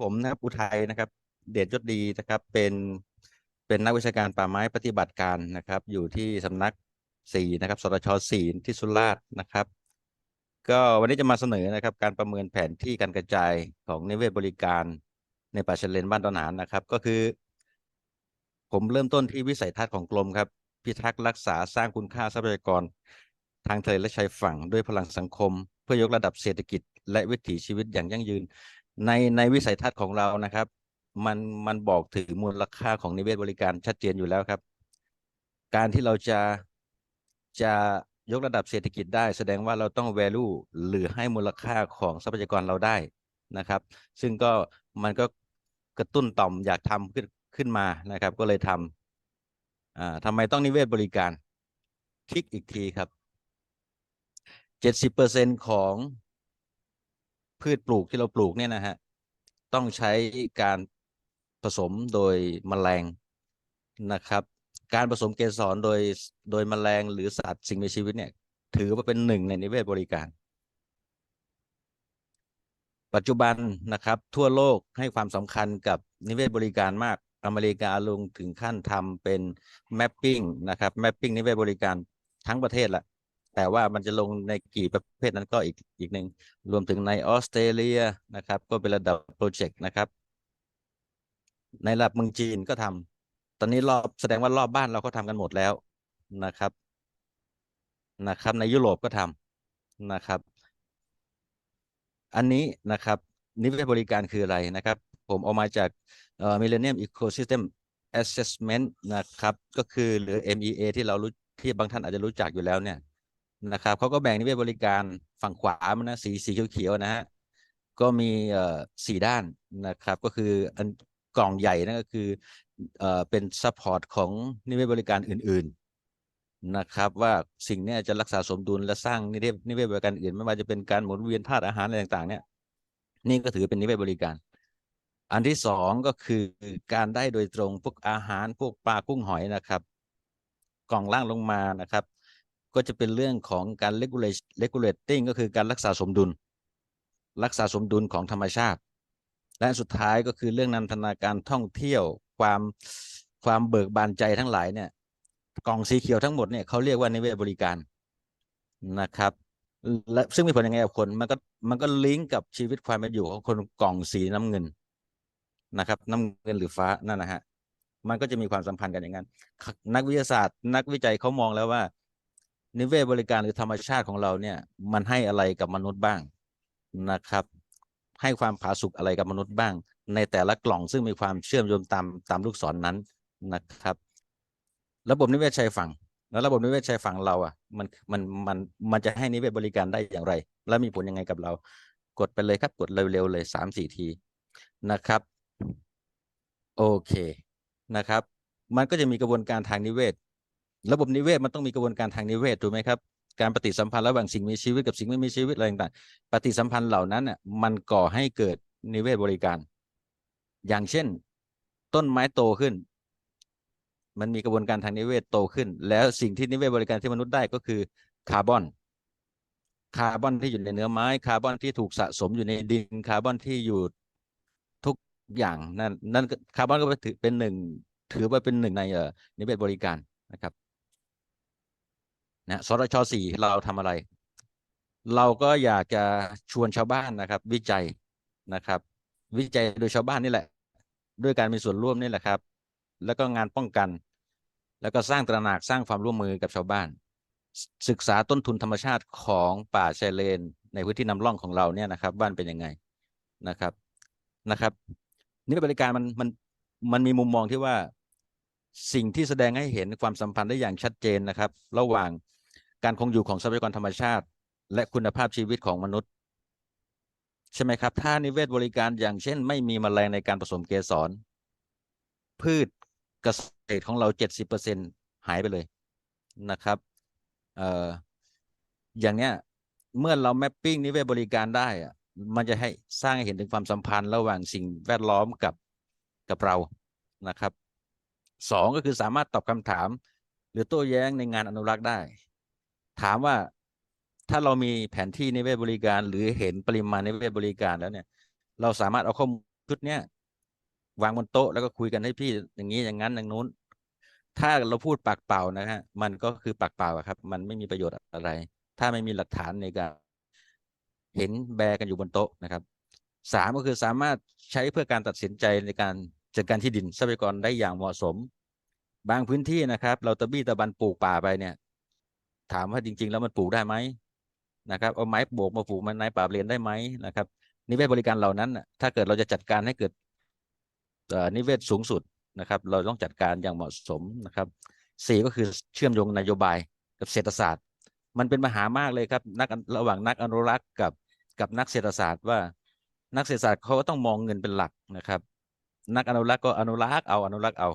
ผมนะครับอุทัยนะครับ เดชยศดีนะครับเป็นเป็นนักวิชาการป่าไม้ปฏิบัติการนะครับ อยู่ที่สำนักสี่นะครับสตชสี่ที่สุราษฎร์นะครับ ก็วันนี้จะมาเสนอนะครับ การประเมินแผนที่การกระจายของนิเวศบริการในป่าชเลนบ้านดอนหานนะครับ ก็คือ ผมเริ่มต้นที่วิสัยทัศน์ของกรมครับ พิทักษ์รักษาสร้างคุณค่าทรัพยากร ทางทะเลและชายฝั่งด้วยพลังสังคม เพื่อยกระดับเศรษฐกิจ และวิถีชีวิตอย่างยั่งยืน ในในวิสัยทัศน์ของเรานะครับ มันมันบอกถึงมูลค่าของนิเวศบริการชัดเจนอยู่แล้วครับ การที่เราจะจะยกระดับเศรษฐกิจได้ แสดงว่าเราต้อง value หรือให้มูลค่าของทรัพยากรเราได้นะครับ ซึ่งก็มันก็กระตุ้นต่อมอยากทำขึ้นขึ้นมานะครับ ก็เลยทำอ่าทำไมต้องนิเวศบริการคลิกอีกทีครับเจ็ดสิบเปอร์เซ็นของ พืชปลูกที่เราปลูกเนี่ยนะฮะต้องใช้การผสมโดยแมลงนะครับ การผสมเกสรโดยโดยแมลงหรือสัตว์สิ่งมีชีวิตเนี่ย ถือว่าเป็นหนึ่งในนิเวศบริการ ปัจจุบันนะครับ ทั่วโลกให้ความสำคัญกับนิเวศบริการมากอเมริกาลงถึงขั้นทำเป็นแมปปิ้งนะครับแมปปิ้งนิเวศบริการทั้งประเทศละ แต่ว่ามันจะลงในกี่ประเภทนั้นก็อีกอีกหนึ่งรวมถึงในออสเตรเลียนะครับ ก็เป็นระดับโปรเจกต์นะครับ ในระดับเมืองจีนก็ทำตอนนี้รอบแสดงว่ารอบบ้านเราก็ทำกันหมดแล้วนะครับนะครับ ในยุโรปก็ทำนะครับ อันนี้นะครับนิเวศบริการคืออะไรนะครับ ผมเอามาจากเอ่อ Millennium Ecosystem Assessment นะครับ ก็คือหรือ MEA ที่เรารู้ที่บางท่านอาจจะรู้จักอยู่แล้วเนี่ย นะครับเขาก็แบ่งนิเวศบริการฝั่งขวามันนะสีสีเขียวๆนะฮะก็มีเอ่อสี่ด้านนะครับ ก็คืออันกล่องใหญ่นั่นก็คือเอ่อเป็นซัพพอร์ตของนิเวศบริการอื่นๆนะครับว่าสิ่งนี้จะรักษาสมดุลและสร้างนิเวศนิเวศบริการอื่น ไม่ว่าจะเป็นการหมุนเวียนธาตุอาหารอะไรต่างๆ เนี่ยนี่ก็ถือเป็นนิเวศบริการ อันที่สองก็คือการได้โดยตรงพวกอาหารพวกปลากุ้งหอยนะครับ กล่องล่างลงมานะครับ ก็จะเป็นเรื่องของการ regulate regulating ก็คือการรักษาสมดุล รักษาสมดุลของธรรมชาติ และสุดท้ายก็คือเรื่องนันทนาการท่องเที่ยวความความเบิกบานใจทั้งหลายเนี่ยกล่องสีเขียวทั้งหมดเนี่ยเขาเรียกว่านิเวศบริการนะครับและซึ่งมีผลยังไงกับคนมันก็มันก็ลิงก์กับชีวิตความเป็นอยู่ของคนกล่องสีน้ำเงินนะครับ น้ำเงินหรือฟ้านั่นนะฮะมันก็จะมีความสัมพันธ์กันอย่างนั้น นักวิทยาศาสตร์ นักวิจัยเขามองแล้วว่า นิเวศบริการหรือธรรมชาติของเราเนี่ย มันให้อะไรกับมนุษย์บ้างนะครับ ให้ความผาสุกอะไรกับมนุษย์บ้าง ในแต่ละกล่องซึ่งมีความเชื่อมโยงตามตามลูกศรนนั้นนะครับ ระบบนิเวศชายฝั่ง แล้วระบบนิเวศชายฝั่งเราอะมันมันมันมันจะให้นิเวศบริการได้อย่างไร และมีผลยังไงกับเรา กดไปเลยครับกดเร็วๆเลยสามสี่ทีนะครับ โอเคนะครับ มันก็จะมีกระบวนการทางนิเวศ ระบบนิเวศมันต้องมีกระบวนการทางนิเวศถูกไหมครับการปฏิสัมพันธ์ระหว่างสิ่งมีชีวิตกับสิ่งไม่มีชีวิตอะไรต่างๆปฏิสัมพันธ์เหล่านั้นน่ะมันก่อให้เกิดนิเวศบริการ อย่างเช่น ต้นไม้โตขึ้น มันมีกระบวนการทางนิเวศโตขึ้น แล้วสิ่งที่นิเวศบริการที่มนุษย์ได้ก็คือคาร์บอนคาร์บอนที่อยู่ในเนื้อไม้คาร์บอนที่ถูกสะสมอยู่ในดินคาร์บอนที่อยู่ทุกอย่างนั่นนั่นคาร์บอนก็ถือเป็นหนึ่งถือว่าเป็นหนึ่งในเอ่อนิเวศบริการนะครับ นะสรชสี่เราทำอะไร เราก็อยากจะชวนชาวบ้านนะครับ วิจัยนะครับ วิจัยโดยชาวบ้านนี่แหละ ด้วยการมีส่วนร่วมนี่แหละครับ แล้วก็งานป้องกัน แล้วก็สร้างตระหนักสร้างความร่วมมือกับชาวบ้าน ศึกษาต้นทุนธรรมชาติของป่าชายเลน ในพื้นที่นำร่องของเราเนี่ยนะครับบ้านเป็นยังไงนะครับนะครับนี่บริการมันมันมันมีมุมมองที่ว่าสิ่งที่แสดงให้เห็นความสัมพันธ์ได้อย่างชัดเจนนะครับ ระหว่าง การคงอยู่ของทรัพยากรธรรมชาติ และคุณภาพชีวิตของมนุษย์ ใช่ไหมครับ ถ้านิเวศบริการอย่างเช่น ไม่มีแมลงในการผสมเกสร พืชเกษตรของเราเจ็ดสิบเปอร์เซ็นหายไปเลยนะครับเอ่ออย่างเนี้ยเมื่อเราแมปปิ้งนิเวศบริการได้อะมันจะให้สร้างให้เห็นถึงความสัมพันธ์ระหว่างสิ่งแวดล้อมกับกับเรานะครับสองก็คือสามารถตอบคำถาม หรือโต้แย้งในงานอนุรักษ์ได้ ถามว่าถ้าเรามีแผนที่นิเวศบริการหรือเห็นปริมาณนิเวศบริการแล้วเนี่ย เราสามารถเอาข้อมูลชุดเนี้ยวางบนโต๊ะแล้วก็คุยกันให้พี่อย่างนี้อย่างนั้นอย่างนู้น ถ้าเราพูดปากเปล่านะฮะมันก็คือปากเปล่าครับ มันไม่มีประโยชน์อะไร ถ้าไม่มีหลักฐานในการเห็นแบกันอยู่บนโต๊ะนะครับสามก็คือสามารถใช้เพื่อการตัดสินใจในการจัดการที่ดินทรัพยากรได้อย่างเหมาะสม บางพื้นที่นะครับ เราตะบี้ตะบันปลูกป่าไปเนี่ย ถามว่าจริง ๆ แล้วมันปลูกได้ไหมนะครับเอาไม้โบกมาปลูกมันในป่าเรียนได้ไหมนะครับ นิเวศบริการเหล่านั้น ถ้าเกิดเราจะจัดการให้เกิดนิเวศสูงสุดนะครับ เราต้องจัดการอย่างเหมาะสมนะครับสี่ก็คือเชื่อมโยงนโยบายกับเศรษฐศาสตร์ มันเป็นมหามากเลยครับนักระหว่างนักอนุรักษ์กับกับนักเศรษฐศาสตร์ว่านักเศรษฐศาสตร์เขาก็ต้องมองเงินเป็นหลักนะครับ นักอนุรักษ์ก็อนุรักษ์เอาอนุรักษ์เอา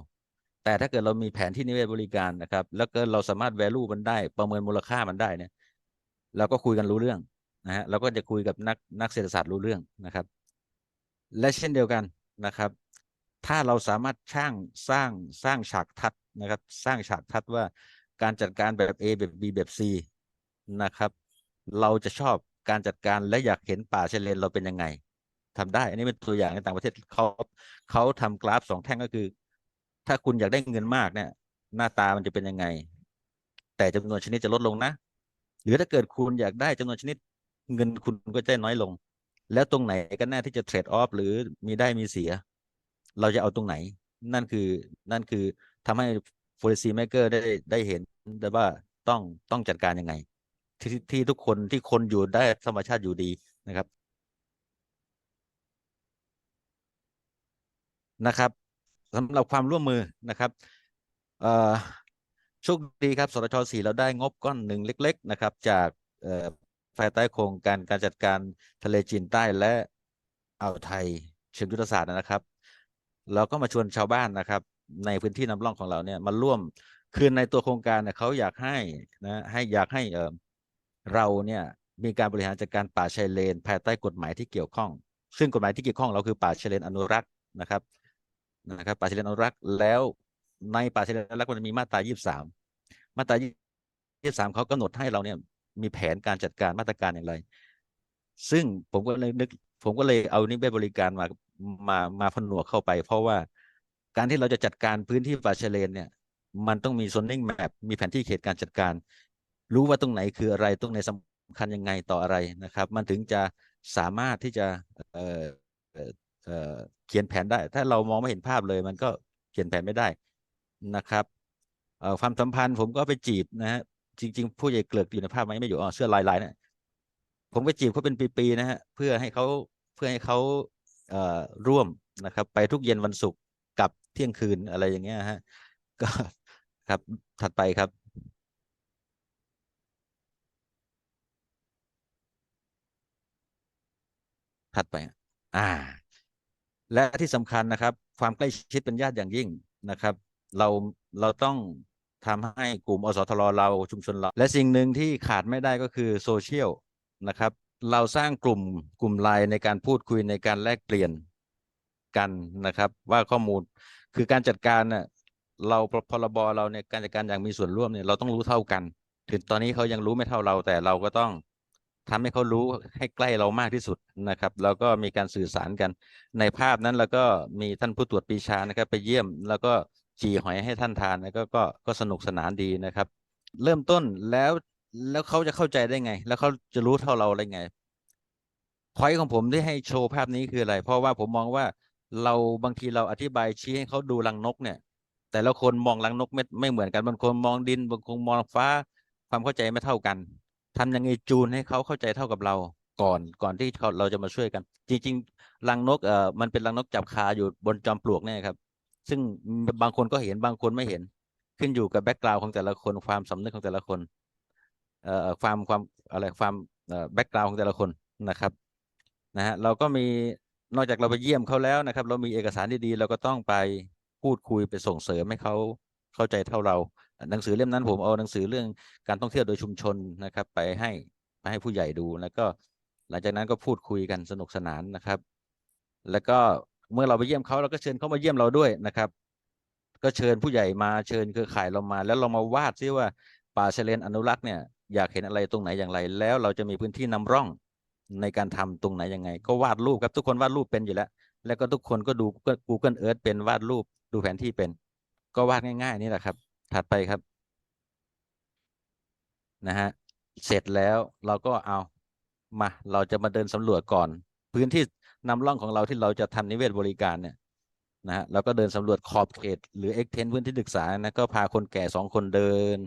แต่ถ้าเกิดเรามีแผนที่นิเวศบริการนะครับ แล้วก็เราสามารถ value มันได้ประเมินมูลค่ามันได้เนี่ยเราก็คุยกันรู้เรื่องนะฮะเราก็จะคุยกับนักนักเศรษฐศาสตร์รู้เรื่องนะครับ และเช่นเดียวกันนะครับ ถ้าเราสามารถช่างสร้างสร้างฉากทัศนะครับ สร้างฉากทัศว่าการจัดการแบบ A แบบ B แบบ C นะครับ เราจะชอบการจัดการและอยากเห็นป่าชายเลนเราเป็นยังไงทำได้ อันนี้เป็นตัวอย่างในต่างประเทศเขาเขาทำกราฟสองแท่งก็คือ ถ้าคุณอยากได้เงินมากเนี่ย หน้าตามันจะเป็นยังไง แต่จำนวนชนิดจะลดลงนะ หรือถ้าเกิดคุณอยากได้จำนวนชนิด เงินคุณก็จะน้อยลง แล้วตรงไหนกันแน่ที่จะเทรดออฟหรือมีได้มีเสีย เราจะเอาตรงไหน นั่นคือนั่นคือทำให้ policy maker ได้ได้เห็นได้ว่าต้องต้องจัดการยังไง ที่ที่ทุกคนที่คนอยู่ได้ธรรมชาติอยู่ดีนะครับนะครับ สำหรับความร่วมมือนะครับเอ่อโชคดีครับสชสี่เราได้งบก้อนหนึ่งเล็ก ๆ นะครับ จากเอ่อภายใต้โครงการการจัดการทะเลจีนใต้และอ่าวไทยเชิงยุทธศาสตร์นะครับ เราก็มาชวนชาวบ้านนะครับ ในพื้นที่นำร่องของเราเนี่ยมาร่วมคือในตัวโครงการเนี่ยเขาอยากให้นะให้อยากให้เออเราเนี่ยมีการบริหารจัดการป่าชายเลน ภายใต้กฎหมายที่เกี่ยวข้อง ซึ่งกฎหมายที่เกี่ยวข้องเราคือป่าชายเลนอนุรักษ์นะครับ นะครับป่าชายเลนอนุรักษ์แล้วในป่าชายเลนอนุรักษ์มันมีมาตรา 23 มาตรา 23เขากำหนดให้เราเนี่ยมีแผนการจัดการมาตรการอย่างไร ซึ่งผมก็เลยนึกผมก็เลยเอานิเวศบริการมามามาผนวกเข้าไป เพราะว่าการที่เราจะจัดการพื้นที่ป่าชายเลนเนี่ยมันต้องมี zoning map มีแผนที่เขตการจัดการ รู้ว่าตรงไหนคืออะไรตรงไหนสำคัญยังไงต่ออะไรนะครับ มันถึงจะสามารถที่จะ เขียนแผนได้ ถ้าเรามองไม่เห็นภาพเลย มันก็เขียนแผนไม่ได้นะครับเความสัมพันธ์ผมก็ไปจีบนะฮะจริง ๆ ผู้ใหญ่เกลือกอยู่ในภาพไหมไม่อยู่อ๋อเสื้อลายลายเนี่ยผมไปจีบเขาเป็นปีๆนะฮะเพื่อให้เขาเพื่อให้เขาเอ่อร่วมนะครับ ไปทุกเย็นวันศุกร์กับเที่ยงคืนอะไรอย่างเงี้ยฮะก็ครับถัดไปครับถัดไป อะอ่า และที่สำคัญนะครับ ความใกล้ชิดเป็นญาติอย่างยิ่งนะครับ เราเราต้องทำให้กลุ่มอสทรเราชุมชนเรา และสิ่งหนึ่งที่ขาดไม่ได้ก็คือโซเชียลนะครับ เราสร้างกลุ่มกลุ่มไลน์ในการพูดคุยในการแลกเปลี่ยนกันนะครับ ว่าข้อมูลคือการจัดการน่ะเราพรบเราเนี่ยการจัดการอย่างมีส่วนร่วมเนี่ยเราต้องรู้เท่ากัน ถึงตอนนี้เขายังรู้ไม่เท่าเราแต่เราก็ต้อง ทำให้เขารู้ให้ใกล้เรามากที่สุดนะครับ แล้วก็มีการสื่อสารกันในภาพนั้นแล้วก็มีท่านผู้ตรวจปีชานะครับ ไปเยี่ยมแล้วก็จีหอยให้ท่านทานแล้วก็ก็ก็สนุกสนานดีนะครับ เริ่มต้นแล้วแล้วเขาจะเข้าใจได้ไง แล้วเขาจะรู้เท่าเราได้ไงพอยของผมที่ให้โชว์ภาพนี้คืออะไร เพราะว่าผมมองว่าเราบางทีเราอธิบายชี้ให้เขาดูรังนกเนี่ย แต่ละคนมองรังนกไม่ไม่เหมือนกันบางคนมองดินบางคนมองฟ้าความเข้าใจไม่เท่ากัน ทำยังไงจูนให้เขาเข้าใจเท่ากับเราก่อนก่อนที่เขาเราจะมาช่วยกัน จริง ๆ รังนกเอ่อมันเป็นรังนกจับคาอยู่บนจอมปลวกเนี่ยครับ ซึ่งบางคนก็เห็นบางคนไม่เห็น ขึ้นอยู่กับแบ็กกราวด์ของแต่ละคน ความสำนึกของแต่ละคนเอ่อความความอะไรความเอ่อแบ็กกราวด์ของแต่ละคนนะครับนะฮะเราก็มีนอกจากเราไปเยี่ยมเขาแล้วนะครับ เรามีเอกสารดีๆเราก็ต้องไปพูดคุยไปส่งเสริมให้เขาเข้าใจเท่าเรา หนังสือเล่มนั้นผมเอาหนังสือเรื่องการท่องเที่ยวโดยชุมชนนะครับ ไปให้ไปให้ผู้ใหญ่ดู แล้วก็หลังจากนั้นก็พูดคุยกันสนุกสนานนะครับ แล้วก็เมื่อเราไปเยี่ยมเขาเราก็เชิญเขามาเยี่ยมเราด้วยนะครับ ก็เชิญผู้ใหญ่มาเชิญเครือข่ายเรามา แล้วเรามาวาดซิว่าป่าชายเลนอนุรักษ์เนี่ยอยากเห็นอะไรตรงไหนอย่างไร แล้วเราจะมีพื้นที่นำร่องในการทำตรงไหนยังไง ก็วาดรูปครับทุกคนวาดรูปเป็นอยู่แล้ว แล้วก็ทุกคนก็ดู Google Earth เป็นวาดรูปดูแผนที่เป็น ก็วาดง่าย ๆ นี่แหละครับ ถัดไปครับ นะฮะ เสร็จแล้วเราก็เอามา เราจะมาเดินสำรวจก่อน พื้นที่นำร่องของเราที่เราจะทำนิเวศบริการเนี่ยนะฮะเราก็เดินสำรวจขอบเขต หรือ extend พื้นที่ศึกษานะก็พาคนแก่สองคนเดิน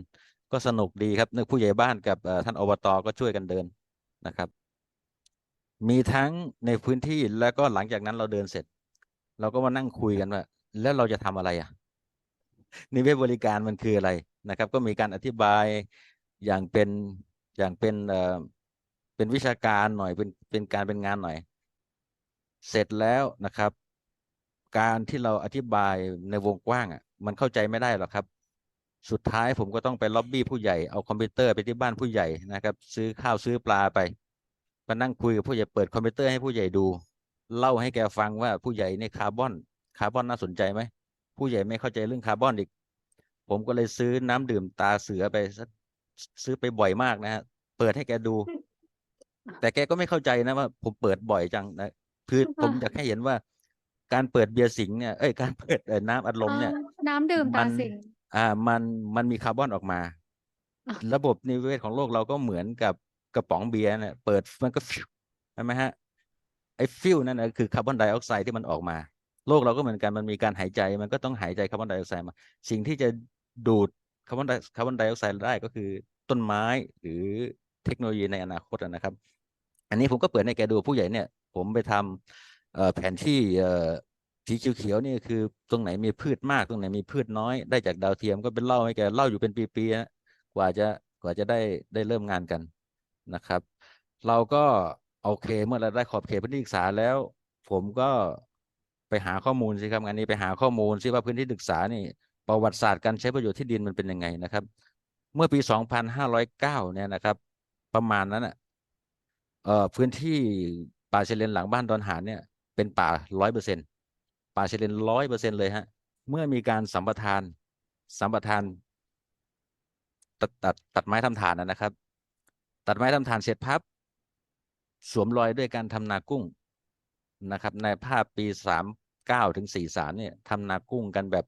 ก็สนุกดีครับนึกผู้ใหญ่บ้านกับท่านอบตก็ช่วยกันเดินนะครับ มีทั้งในพื้นที่แล้วก็หลังจากนั้นเราเดินเสร็จ เราก็มานั่งคุยกันว่า แล้วเราจะทำอะไรอะ นิเวศบริการมันคืออะไรนะครับ ก็มีการอธิบายอย่างเป็นอย่างเป็นเอ่อเป็นวิชาการหน่อยเป็นเป็นการเป็นงานหน่อย เสร็จแล้วนะครับ การที่เราอธิบายในวงกว้างอะ มันเข้าใจไม่ได้หรอกครับ สุดท้ายผมก็ต้องไปล็อบบี้ผู้ใหญ่เอาคอมพิวเตอร์ไปที่บ้านผู้ใหญ่นะครับ ซื้อข้าวซื้อปลาไปมานั่งคุยกับผู้ใหญ่เปิดคอมพิวเตอร์ให้ผู้ใหญ่ดู เล่าให้แกฟังว่าผู้ใหญ่ในคาร์บอนคาร์บอนน่าสนใจไหม ผู้ใหญ่ไม่เข้าใจเรื่องคาร์บอนอีก ผมก็เลยซื้อน้ำดื่มตาเสือไปสักซื้อไปบ่อยมากนะฮะเปิดให้แกดู แต่แกก็ไม่เข้าใจนะว่า ผมเปิดบ่อยจังนะคือผมอยากให้เห็นว่า การเปิดเบียร์สิงห์เนี่ยเอ้ยการเปิดเอ่อน้ำอัดลมเนี่ยอ่าน้ำดื่มมัตานสิงห์อ่า มันมันมีคาร์บอนออกมาอะระบบนิเวศของโลกเราก็เหมือนกับกระป๋องเบียร์เนี่ยเปิดมันก็ฟิวใช่ไหมฮะไอ้ฟิวนั่นนะคือคาร์บอนไดออกไซด์ที่มันออกมา โลกเราก็เหมือนกันมันมีการหายใจมันก็ต้องหายใจคาร์บอนไดออกไซด์มา สิ่งที่จะดูดคาร์บอนไดคาร์บอนไดออกไซด์ได้ก็คือต้นไม้หรือเทคโนโลยีในอนาคตนะครับ อันนี้ผมก็เปิดให้แกดูผู้ใหญ่เนี่ย ผมไปทำเอ่อแผนที่สีเขียวๆนี่คือตรงไหนมีพืชมากตรงไหนมีพืชน้อยได้จากดาวเทียมก็เป็นเล่าให้แกเล่าอยู่เป็นปีๆนะกว่าจะกว่าจะได้ได้เริ่มงานกันนะครับ เราก็โอเคเมื่อเราได้ขอบเขตพื้นที่ศึกษาแล้ว ผมก็ ไปหาข้อมูลสิครับงานนี้ไปหาข้อมูลสิว่าพื้นที่ศึกษานี่ประวัติศาสตร์การใช้ประโยชน์ที่ดินมันเป็นยังไงนะครับ เมื่อปี 2509 เนี่ยนะครับ ประมาณนั้นอะเอ่อพื้นที่ป่าเชายเลนหลังบ้านดอนหานเนี่ยเป็นป่าร้อยเปอร์เซ็นป่าเชายเลนร้อยเปอร์เซ็นเลยฮะเมื่อมีการสัมปทานสัมปทานตัดตัดตัดไม้ทำฐานนะครับ ตัดไม้ทำฐานเสร็จพับ สวมรอยด้วยการทำนากุ้ง นะครับ ในภาพปีสามเก้าถึงสี่สามเนี่ยทำนากุ้งกันแบบ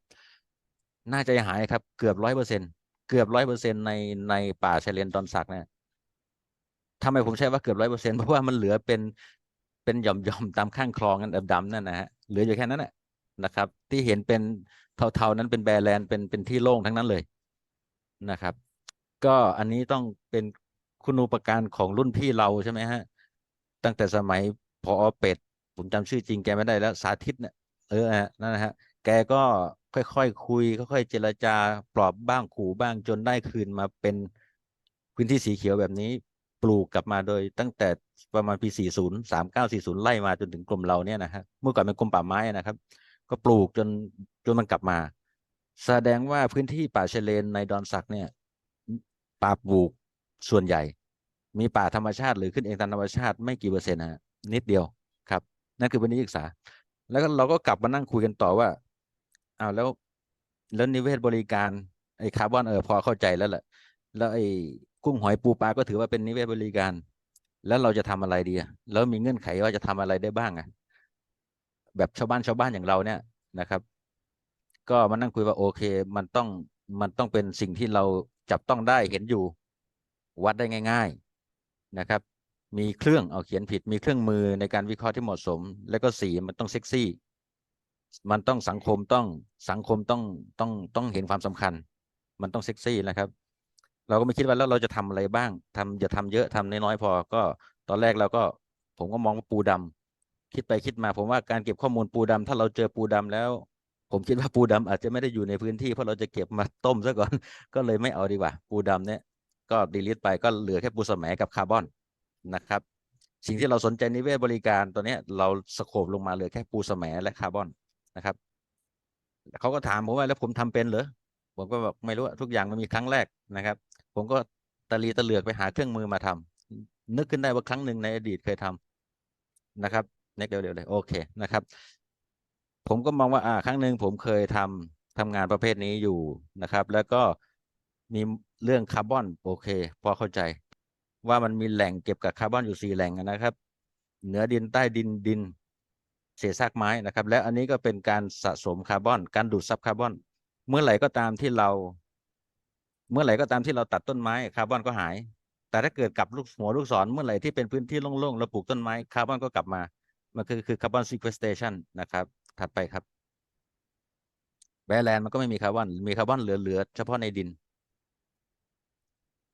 น่าใจหายครับเกือบร้อยเปอร์เซ็นเกือบร้อยเปอร์เซ็นในในป่าชายเลนดอนสักเนี่ยทำไมผมใช้ว่าเกือบร้อยเปอร์เซ็นเพราะว่ามันเหลือเป็นเป็นหย่อมหย่อมๆตามข้างคลองนั่นดำๆนั่นนะฮะเหลืออยู่แค่นั้นแหละนะครับ ที่เห็นเป็นเทาๆนั้นเป็นแบร์แลนด์เป็นเป็นที่โล่งทั้งนั้นเลยนะครับ ก็อันนี้ต้องเป็นคุณูปการของรุ่นพี่เราใช่ไหมฮะตั้งแต่สมัยพอเป็ด ผมจำชื่อจริงแกไม่ได้แล้วสาธิตเนี่ยเออฮะนั่นนะฮะแกก็ค่อยๆคคุยค่อยๆเจรจาปลอบบ้างขู่บ้างจนได้คืนมาเป็นพื้นที่สีเขียวแบบนี้ ปลูกกลับมาโดยตั้งแต่ประมาณปี 40 3940 ไล่มาจนถึงกรมเราเนี่ยนะฮะเมื่อก่อนเป็นกรมป่าไม้นะครับ ก็ปลูกจนจนมันกลับมา แสดงว่าพื้นที่ป่าชายเลนในดอนสักเนี่ยป่าปลูกส่วนใหญ่ มีป่าธรรมชาติหรือขึ้นเองตามธรรมชาติไม่กี่เปอร์เซ็นต์ฮะนิดเดียวครับ นั่นคือพื้นที่ศึกษา แล้วเราก็กลับมานั่งคุยกันต่อว่าอ้าวแล้วแล้วนิเวศบริการไอ้คาร์บอนเออพอเข้าใจแล้วแหละแล้วไอ้กุ้งหอยปูปลาก็ถือว่าเป็นนิเวศบริการ แล้วเราจะทำอะไรดีอะแล้วมีเงื่อนไขว่าจะทำอะไรได้บ้างอะแบบชาวบ้านชาวบ้านอย่างเราเนี่ยนะครับ ก็มานั่งคุยว่าโอเค มันต้องมันต้องเป็นสิ่งที่เราจับต้องได้เห็นอยู่ วัดได้ง่าย ๆนะครับ มีเครื่องเอาเขียนผิด มีเครื่องมือในการวิเคราะห์ที่เหมาะสม แล้วก็สีมันต้องเซ็กซี่ มันต้องสังคมต้องสังคมต้องต้องต้องเห็นความสำคัญ มันต้องเซ็กซี่นะครับ เราก็ไม่คิดว่าแล้วเราจะทำอะไรบ้างทำอย่าทำเยอะทำน้อยๆพอ ก็ตอนแรกเราก็ผมก็มองว่าปูดำคิดไปคิดมาผมว่าการเก็บข้อมูลปูดำถ้าเราเจอปูดำแล้ว ผมคิดว่าปูดำอาจจะไม่ได้อยู่ในพื้นที่เพราะเราจะเก็บมาต้มซะก่อน ก็เลยไม่เอาดีกว่า ปูดำเนี่ยก็ดีลิทไปก็เหลือแค่ปูสแหมกับคาร์บอน นะครับ สิ่งที่เราสนใจนิเวศบริการตัวเนี้ยเราสโคบลงมาเหลือแค่ปูสแหมและคาร์บอนนะครับเขาก็ถามผมว่าแล้วผมทำเป็นเหรอผมก็บอกไม่รู้อะทุกอย่างมันมีครั้งแรกนะครับ ผมก็ตะลีตะเหลือกไปหาเครื่องมือมาทำนึกขึ้นได้ว่าครั้งหนึ่งในอดีตเคยทำนะครับนึกเร็วๆเลยโอเคนะครับ ผมก็มองว่าอ่าครั้งหนึ่งผมเคยทำทำงานประเภทนี้อยู่นะครับ แล้วก็มีเรื่องคาร์บอนโอเค พอเข้าใจ ว่ามันมีแหล่งเก็บกับคาร์บอนอยู่สี่แหล่งนะครับ เหนือดินใต้ดินดิน เศษซากไม้นะครับ และอันนี้ก็เป็นการสะสมคาร์บอน การดูดซับคาร์บอน เมื่อไหร่ก็ตามที่เรา เมื่อไหร่ก็ตามที่เราตัดต้นไม้คาร์บอนก็หาย แต่ถ้าเกิดกลับลูกหัวลูกศรเมื่อไหร่ที่เป็นพื้นที่โล่งๆเราปลูกต้นไม้คาร์บอนก็กลับมามันคือคือคาร์บอนซี q วสเ a ชันนะครับ ถัดไปครับแบรแลนด์มันก็ไม่มีคาร์บอน มีคาร์บอนเหลือ ๆ เฉพาะในดิน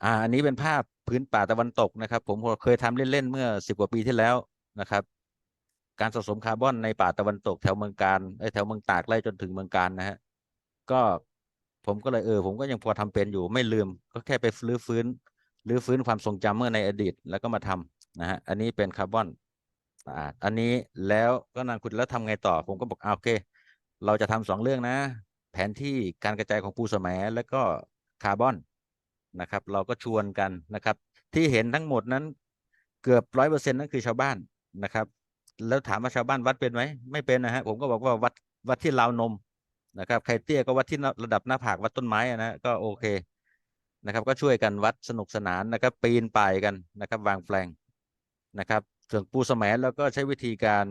อ่าอันนี้เป็นภาพพื้นป่าตะวันตกนะครับ ผมเคยทำเล่นๆเมื่อสิบกว่าปีที่แล้วนะครับ การสะสมคาร์บอนในป่าตะวันตกแถวเมืองการไอแถวเมืองตากไล่จนถึงเมืองการนะฮะก็ผมก็เลยเออผมก็ยังพอทำเป็นอยู่ไม่ลืม ก็แค่ไปรื้อฟื้นรื้อฟื้นความทรงจำเมื่อในอดีตแล้วก็มาทำนะฮะอันนี้เป็นคาร์บอนอ่าอันนี้แล้วก็นางคุณแล้วทำไงต่อ ผมก็บอกอ่าโอเค เราจะทำสองเรื่องนะ แผนที่การกระจายของปูสแสมแล้วก็คาร์บอน นะครับ เราก็ชวนกันนะครับ ที่เห็นทั้งหมดนั้นเกือบร้อยเปอร์เซ็นต์นั่นคือชาวบ้านนะครับ แล้วถามว่าชาวบ้านวัดเป็นไหมไม่เป็นนะฮะผมก็บอกว่าวัดวัดที่ราวนมนะครับใครเตี้ยก็วัดที่ระดับหน้าผากวัดต้นไม้นะก็โอเคนะครับ ก็ช่วยกันวัดสนุกสนานนะครับ ปีนป่ายกันนะครับ วางแปลงนะครับ ส่วนปูสแสมแล้วก็ใช้วิธีการ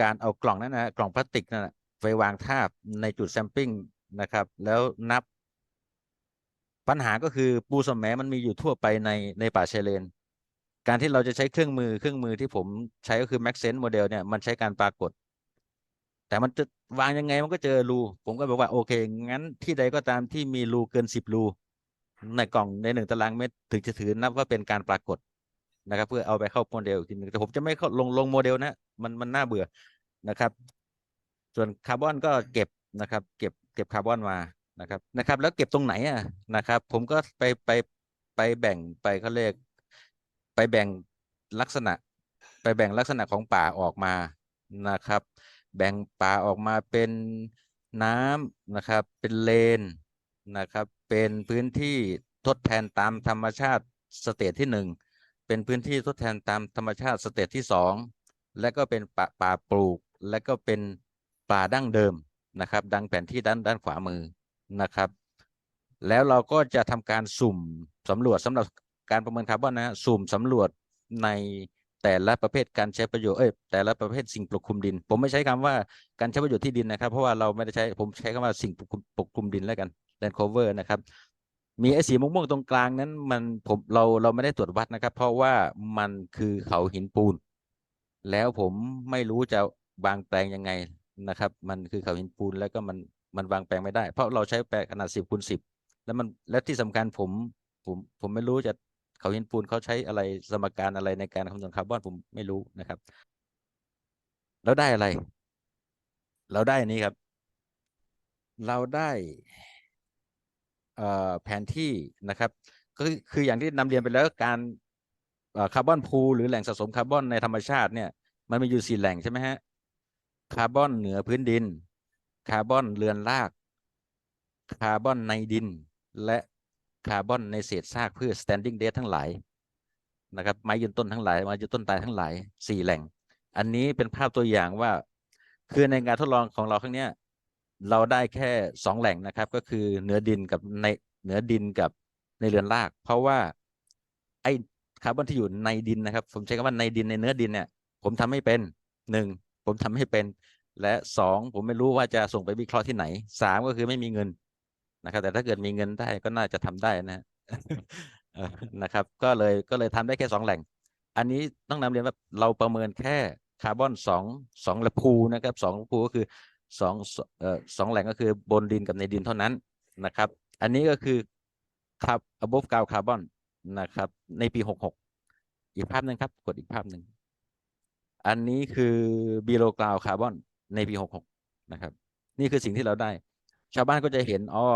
การเอากล่องนั้นนะกล่องพลาสติกนั่นนะไปวางทาบในจุดแซมปิ้งนะครับ แล้วนับ ปัญหาก็คือปูสแมมันมีอยู่ทั่วไปในในป่าชายเลน การที่เราจะใช้เครื่องมือเครื่องมือที่ผมใช้ก็คือ Max Sense โมเดลเนี่ยมันใช้การปรากฏ แต่มันจะวางยังไงมันก็เจอรู ผมก็บอกว่าโอเค งั้นที่ใดก็ตามที่มีรูเกินสิบรูในกล่องในหนึ่งตารางเมตรถึงจะถือนับว่าเป็นการปรากฏนะครับ เพื่อเอาไปเข้าโมเดลทีนึงแต่ผมจะไม่เข้าลงลงโมเดลนะมันมันน่าเบื่อนะครับ ส่วนคาร์บอนก็เก็บนะครับ เก็บเก็บคาร์บอนมา นะครับนะครับ แล้วเก็บตรงไหนอะนะครับ ผมก็ไปไปไปแบ่งไปเขาเรียกไปแบ่งลักษณะ ไปแบ่งลักษณะของป่าออกมานะครับ แบ่งป่าออกมาเป็นน้ำนะครับ เป็นเลนนะครับ เป็นพื้นที่ทดแทนตามธรรมชาติสเตจที่หนึ่งเป็นพื้นที่ทดแทนตามธรรมชาติสเตจที่สองและก็เป็นป่าป่าปลูก และก็เป็นป่าดั้งเดิมนะครับ ดังแผนที่ด้านด้านขวามือ นะครับ แล้วเราก็จะทำการสุ่มสำรวจสำหรับการประเมินคาร์บอนนะสุ่มสำรวจในแต่ละประเภทการใช้ประโยชน์เอ้ยแต่ละประเภทสิ่งปกคลุมดิน ผมไม่ใช้คำว่าการใช้ประโยชน์ที่ดินนะครับ เพราะว่าเราไม่ได้ใช้ผมใช้คำว่าสิ่งปกคลุมปกคลุมดินแล้วกัน land cover นะครับมีไอ้สีม่วงๆตรงกลางนั้นมันผมเราเราไม่ได้ตรวจวัดนะครับ เพราะว่ามันคือเขาหินปูน แล้วผมไม่รู้จะวางแปลงยังไงนะครับ มันคือเขาหินปูนแล้วก็มัน มันวางแปลงไม่ได้ เพราะเราใช้แปลงขนาดสิบคูณสิบแล้วมันและที่สำคัญผมผมผมไม่รู้จะเขาหินปูนเขาใช้อะไรสมการอะไรในการคำนวณคาร์บอนผมไม่รู้นะครับ แล้วได้อะไร เราได้อันนี้ครับ เราได้เอ่อแผนที่นะครับก็คืออย่างที่นำเรียนไปแล้วการคาร์บอนพูหรือแหล่งสะสมคาร์บอนในธรรมชาติเนี่ยมันมีอยู่สี่แหล่งใช่ไหมฮะคาร์บอนเหนือพื้นดิน คาร์บอนเรือนราก คาร์บอนในดิน และคาร์บอนในเศษซากพืช standing dead ทั้งหลายนะครับไม้ยืนต้นทั้งหลายไม้ยืนต้นตายทั้งหลายสี่แหล่ง อันนี้เป็นภาพตัวอย่างว่า คือในการทดลองของเราครั้งนี้เราได้แค่สองแหล่งนะครับ ก็คือเหนือดินกับในเหนือดินกับในเรือนราก เพราะว่าไอ้คาร์บอนที่อยู่ในดินนะครับ ผมใช้คำว่าในดินในเนื้อดินเนี่ย ผมทำไม่เป็นหนึ่งผมทำไม่เป็น และสองผมไม่รู้ว่าจะส่งไปวิเคราะห์ที่ไหนสามก็คือไม่มีเงินนะครับ แต่ถ้าเกิดมีเงินได้ก็น่าจะทำได้นะนะครับ ก็เลยก็เลยทำได้แค่สองแหล่ง อันนี้ต้องนำเรียนว่าเราประเมินแค่คาร์บอนสองสองละพูนะครับสองพูก็คือสองเอ่อสองแหล่งก็คือบนดินกับในดินเท่านั้นนะครับ อันนี้ก็คือครับ above ground carbon นะครับ ในปีหกหกอีกภาพหนึ่งครับ กดอีกภาพหนึ่ง อันนี้คือ below ground carbon ในปีหกหกนะครับ นี่คือสิ่งที่เราได้ ชาวบ้านก็จะเห็นอ๋อ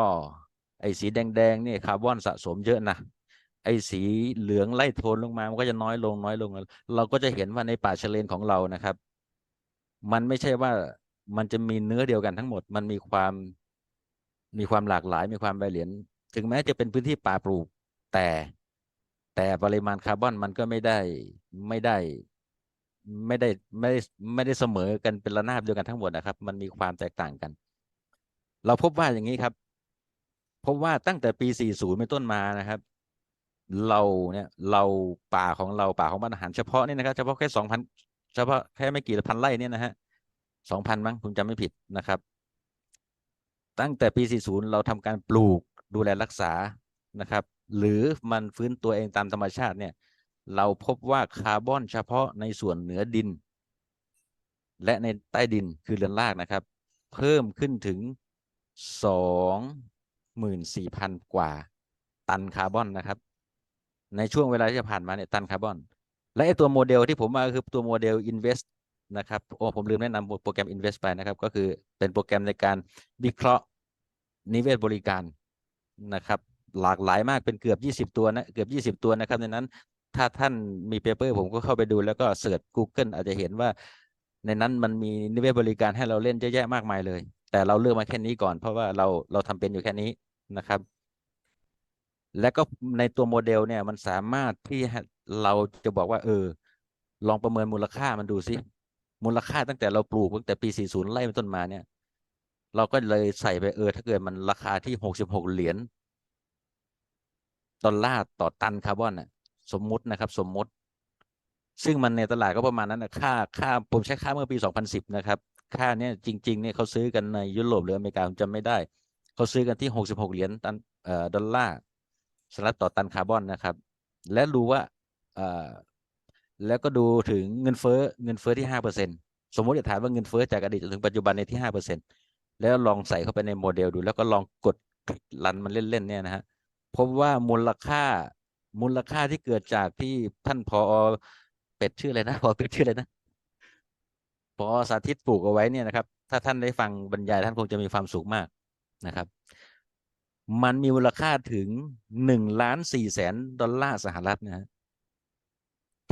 ไอ้สีแดงๆนี่คาร์บอนสะสมเยอะนะไอ้สีเหลืองไล่โทนลงมา มันก็จะน้อยลงน้อยลง เราก็จะเห็นว่าในป่าชเลนของเรานะครับ มันไม่ใช่ว่ามันจะมีเนื้อเดียวกันทั้งหมด มันมีความมีความหลากหลาย มีความใบเหลียนถึงแม้จะเป็นพื้นที่ป่าปลูก แต่แต่ปริมาณคาร์บอนมันก็ไม่ได้ไม่ได้ ไม่ได้ไม่ได้ไม่ได้เสมอกันเป็นระนาบเดียวกันทั้งหมดนะครับ มันมีความแตกต่างกัน เราพบว่าอย่างนี้ครับ พบว่าตั้งแต่ปี 40 เป็นต้นมานะครับ เราเนี่ยเราป่าของเราป่าของบ้านอาหารเฉพาะนี่นะครับ เฉพาะแค่สองพันเฉพาะแค่ไม่กี่พันไร่เนี่ยนะฮะสองพันมั้งผมจำไม่ผิดนะครับ ตั้งแต่ปี 40 เราทำการปลูกดูแลรักษานะครับ หรือมันฟื้นตัวเองตามธรรมชาติเนี่ย เราพบว่าคาร์บอนเฉพาะในส่วนเหนือดิน และในใต้ดินคือเรือนรากนะครับ เพิ่มขึ้นถึง 24,000 กว่า ตันคาร์บอนนะครับ ในช่วงเวลาที่จะผ่านมาเนี่ยตันคาร์บอน และไอตัวโมเดลที่ผมมาคือตัวโมเดล Invest นะครับโอ้ผมลืมแนะนำโปรแกรม Invest ไปนะครับ ก็คือเป็นโปรแกรมในการวิเคราะห์นิเวศบริการนะครับหลากหลายมากเป็นเกือบ 20 ตัวนะเกือบ 20 ตัวนะครับในนั้น ถ้าท่านมีเปเปอร์ผมก็เข้าไปดูแล้วก็เสิร์ช Google อาจจะเห็นว่า ในนั้นมันมีนิเวศบริการให้เราเล่นเยอะแยะมากมายเลย แต่เราเลือกมาแค่นี้ก่อน เพราะว่าเราเราทำเป็นอยู่แค่นี้นะครับ และก็ในตัวโมเดลเนี่ยมันสามารถที่เราจะบอกว่า เออ ลองประเมินมูลค่ามันดูสิมูลค่าตั้งแต่เราปลูกตั้งแต่ปี 40 ไล่เป็นต้นมาเนี่ย เราก็เลยใส่ไปเออ ถ้าเกิดมันราคาที่ 66 เหรียญดอลลาร์ต่อตันคาร์บอนน่ะ สมมุตินะครับ สมมุติ ซึ่งมันในตลาดก็ประมาณนั้นนะค่าค่าผมใช้ค่าเมื่อปี 2010 นะครับ ค่าเนี้ยจริง ๆ เนี่ยเขาซื้อกันในยุโรปหรืออเมริกาผมจำไม่ได้ เขาซื้อกันที่ 66 เหรียญตันเอ่อดอลลาร์สหรับต่อตันคาร์บอนนะครับ และดูว่าเอ่อแล้วก็ดูถึงเงินเฟ้อเงินเฟ้อที่ 5%สมมติฐานว่าเงินเฟ้อจากอดีตจนถึงปัจจุบันในที่ 5%แล้วลองใส่เข้าไปในโมเดลดู แล้วก็ลองกดรันมันเล่นๆเนี่ยนะฮะพบว่ามูลค่า มูลค่าที่เกิดจากที่ท่านพอเป็ดชื่ออะไรนะพอเป็ดชื่ออะไรนะพอสาธิตปลูกเอาไว้เนี่ยนะครับ ถ้าท่านได้ฟังบรรยายท่านคงจะมีความสุขมากนะครับ มันมีมูลค่าถึงหนึ่งล้านสี่แสนดอลลาร์สหรัฐนะฮะ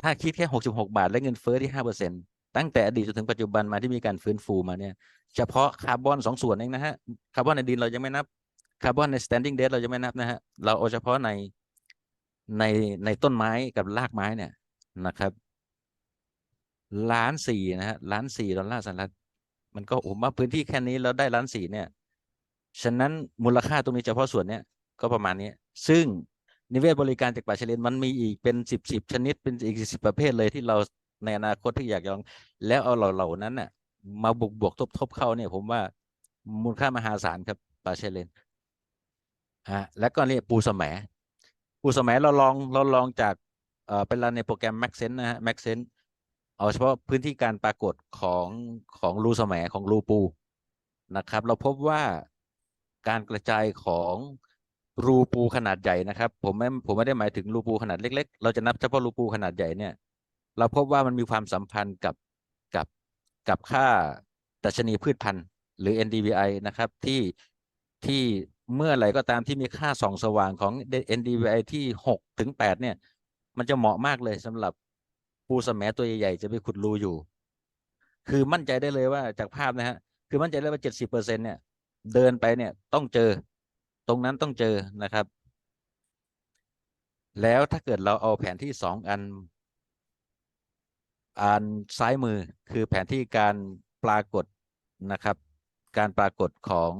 ถ้าคิดแค่หกสิบหกบาท และเงินเฟ้อที่ห้าเปอร์เซ็นตั้งแต่อดีตจนถึงปัจจุบันมาที่มีการฟื้นฟูมาเนี่ย เฉพาะคาร์บอนสองส่วนเองนะฮะคาร์บอนในดินเรายังไม่นับคาร์บอนใน standing d e a เรายังไม่นับนะฮะเราเอาเฉพาะใน ในในต้นไม้กับรากไม้เนี่ยนะครับล้านสี่นะฮะล้านสี่ดอลลาร์สหรัฐมันก็ผมว่าพื้นที่แค่นี้เราได้ล้านสี่เนี่ย ฉะนั้นมูลค่าตรงนี้เฉพาะส่วนเนี้ยก็ประมาณนี้ ซึ่งนิเวศบริการจากป่าชายเลนมันมีอีกเป็นสิบสิบชนิดเป็นอีกสิบประเภทเลยที่เราในอนาคตที่อยากลอง แล้วเอาเหล่าเหล่านั้นน่ะ มาบวกบวกทบทบเข้าเนี่ย ผมว่ามูลค่ามหาศาลครับป่าชายเลนอะแล้วก็เนี่ปูสม ปูสมเราลองเราลองจากเอ่อเป็นรันในโปรแกรม m a x s e n นะฮะ m a x s e n เอาเฉพาะพื้นที่การปรากฏของของรูสมของรูปูนะครับ เราพบว่าการกระจายของรูปูขนาดใหญ่นะครับ ผมไม่ผมไม่ได้หมายถึงรูปูขนาดเล็ก ๆ เราจะนับเฉพาะรูปูขนาดใหญ่เนี่ย เราพบว่ามันมีความสัมพันธ์กับกับกับค่าดัชนีพืชพันธุ์ หรือ NDVI นะครับที่ที่ เมื่อไหร่ก็ตามที่มีค่าส่องสว่างของ NDVI ที่ 6 ถึง 8 เนี่ย มันจะเหมาะมากเลยสำหรับปูสมตัวใหญ่ๆ จะไปขุดรูอยู่ คือมั่นใจได้เลยว่าจากภาพนะฮะ คือมั่นใจได้ว่าเจ็ดสิบเปอร์เซ็นเนี่ย เดินไปเนี่ยต้องเจอ ตรงนั้นต้องเจอนะครับ แล้วถ้าเกิดเราเอาแผนที่สองอัน อันซ้ายมือคือแผนที่การปรากฏนะครับ การปรากฏของ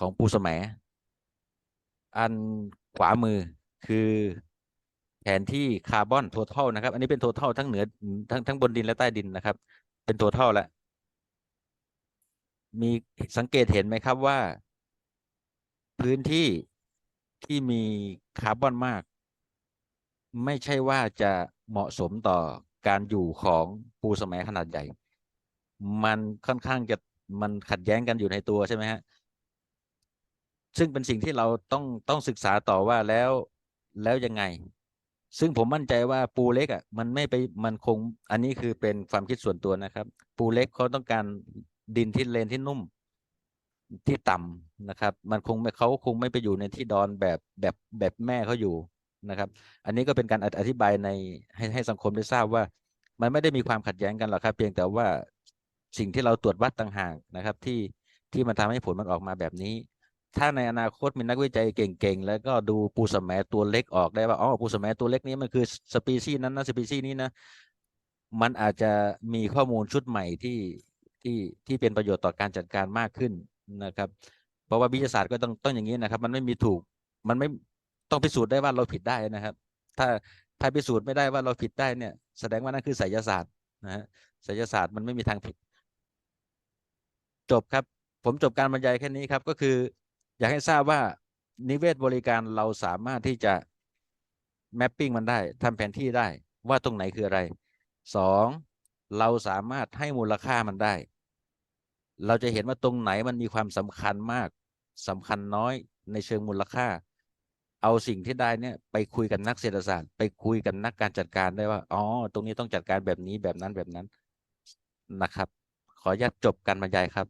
ของปูสมอันขวามือคือแผนที่คาร์บอนทัวทัลนะครับ อันนี้เป็นทัวทัลทั้งเหนือทั้งทั้งบนดินและใต้ดินนะครับ เป็นทัวทัลแล้วมีสังเกตเห็นไหมครับว่า พื้นที่ที่มีคาร์บอนมาก ไม่ใช่ว่าจะเหมาะสมต่อการอยู่ของปูสมัยขนาดใหญ่ มันค่อนข้างจะมันขัดแย้งกันอยู่ในตัวใช่ไหมฮะ ซึ่งเป็นสิ่งที่เราต้องต้องศึกษาต่อว่าแล้วแล้วยังไง ซึ่งผมมั่นใจว่าปูเล็กอะมันไม่ไปมันคงอันนี้คือเป็นความคิดส่วนตัวนะครับ ปูเล็กเขาต้องการดินที่เลนที่นุ่มที่ต่ำนะครับ มันคงไม่เขาคงไม่ไปอยู่ในที่ดอนแบบแบบแบบแม่เขาอยู่นะครับ อันนี้ก็เป็นการอธิบายในให้ให้สังคมได้ทราบว่า มันไม่ได้มีความขัดแย้งกันหรอกครับ เพียงแต่ว่าสิ่งที่เราตรวจวัดต่างหากนะครับ ที่ที่มันทำให้ผลมันออกมาแบบนี้ ถ้าในอนาคตมีนักวิจัยเก่งๆ แล้วก็ดูปูสมตัวเล็กออกได้ว่าอ๋อปูสมตัวเล็กนี้มันคือสปีชีส์นั้นนะสปีชีส์นี้นะ มันอาจจะมีข้อมูลชุดใหม่ที่ที่ที่เป็นประโยชน์ต่อการจัดการมากขึ้นนะครับ เพราะว่าวิทยาศาสตร์ก็ต้องต้องอย่างนี้นะครับ มันไม่มีถูกมันไม่ต้องพิสูจน์ได้ว่าเราผิดได้นะครับ ถ้าถ้าพิสูจน์ไม่ได้ว่าเราผิดได้เนี่ย แสดงว่านั่นคือไสยศาสตร์นะฮะไสยศาสตร์มันไม่มีทางผิด จบครับ ผมจบการบรรยายแค่นี้ครับก็คือ อยากให้ทราบว่านิเวศบริการเราสามารถที่จะ mapping มันได้ทำแผนที่ได้ว่าตรงไหนคืออะไรสองเราสามารถให้มูลค่ามันได้ เราจะเห็นว่าตรงไหนมันมีความสำคัญมากสำคัญน้อยในเชิงมูลค่า เอาสิ่งที่ได้เนี่ยไปคุยกับนักเศรษฐศาสตร์ ไปคุยกับนักการจัดการได้ว่าอ๋อตรงนี้ต้องจัดการแบบนี้แบบนั้นแบบนั้นนะครับ ขออนุญาตจบการบรรยายครับ